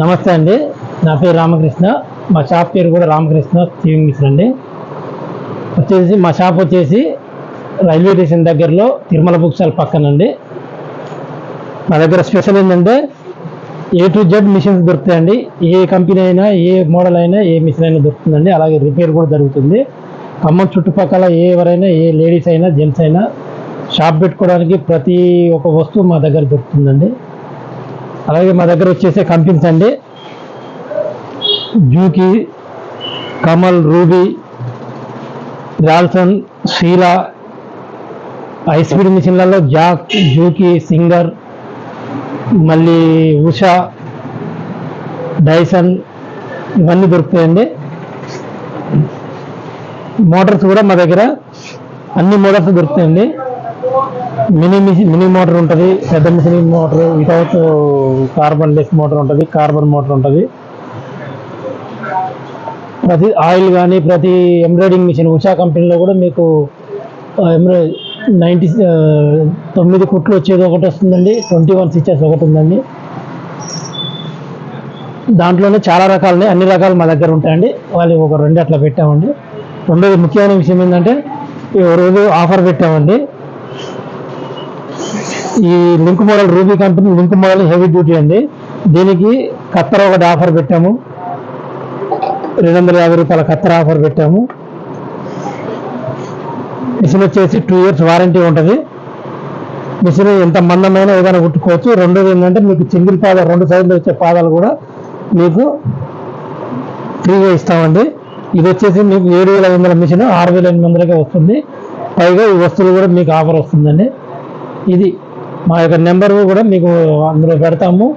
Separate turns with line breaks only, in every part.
నమస్తే అండి. నా పేరు రామకృష్ణ. మా షాప్ పేరు కూడా రామకృష్ణ స్టీవింగ్ మిషన్ అండి. వచ్చేసి మా షాప్ వచ్చేసి రైల్వే స్టేషన్ దగ్గరలో తిరుమల బుక్ స్టాల్ పక్కనండి. మా దగ్గర స్పెషల్ ఏంటంటే ఏ టు జెడ్ మిషన్స్ దొరుకుతాయండి. ఏ కంపెనీ అయినా ఏ మోడల్ అయినా ఏ మిషన్ అయినా దొరుకుతుందండి. అలాగే రిపేర్ కూడా జరుగుతుంది. ఖమ్మం చుట్టుపక్కల ఏ ఎవరైనా ఏ లేడీస్ అయినా జెంట్స్ అయినా షాప్ పెట్టుకోవడానికి ప్రతి ఒక్క వస్తువు మా దగ్గర దొరుకుతుందండి. అలాగే మా దగ్గర వచ్చేసే కంపెనీస్ అండి. Juki Kamal Ruby Ralson Sheela high speed మిషన్లలో జాక్ జూకి సింగర్ మళ్ళీ ఉషా డైసన్ ఇవన్నీ దొరుకుతాయండి. మోటార్స్ కూడా మా దగ్గర అన్ని మోటార్స్ దొరుకుతాయండి. మినీ మినీ మోటార్ ఉంటుంది పెద్ద machine motor without carbonless motor ఉంటుంది కార్బన్ మోటార్ ఉంటుంది. ప్రతి ఆయిల్ కానీ ప్రతి ఎంబ్రాయిడింగ్ మిషన్ ఉషా కంపెనీలో కూడా మీకు ఎంబ్రాయి నైంటీ తొమ్మిది కుట్లు వచ్చేది ఒకటి వస్తుందండి ట్వంటీ వన్ స్టిచ్చెస్ ఒకటి ఉందండి. దాంట్లోనే చాలా రకాలని అన్ని రకాలు మా దగ్గర ఉంటాయండి. వాళ్ళు ఒక రెండు అట్లా పెట్టామండి. రెండోది ముఖ్యమైన విషయం ఏంటంటే ఒక రోజు ఆఫర్ పెట్టామండి. ఈ link model Ruby company link model heavy duty అండి. దీనికి కత్తెర ఒకటి ఆఫర్ పెట్టాము. రెండు వందల యాభై రూపాయల కత్తెర ఆఫర్ పెట్టాము. మిషన్ వచ్చేసి టూ ఇయర్స్ వారంటీ ఉంటుంది. మిషన్ ఎంత మందమైన ఏదైనా కుట్టుకోవచ్చు. రెండోది ఏంటంటే మీకు సింగిల్ పాదాలు రెండు సైడ్లు వచ్చే పాదాలు కూడా మీకు ఫ్రీగా ఇస్తామండి. ఇది వచ్చేసి మీకు ఏడు వేల ఐదు వందల మిషన్ ఆరు వేల ఎనిమిది వందలకే వస్తుంది. పైగా ఈ వస్తువులు కూడా మీకు ఆఫర్ వస్తుందండి. ఇది మా యొక్క నెంబర్ కూడా మీకు అందులో పెడతాము.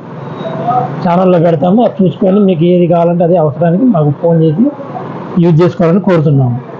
ఛానల్లో పెడతాము. అది చూసుకొని మీకు ఏది కావాలంటే అదే అవసరానికి మాకు ఫోన్ చేసి యూజ్ చేసుకోవాలని కోరుతున్నాము.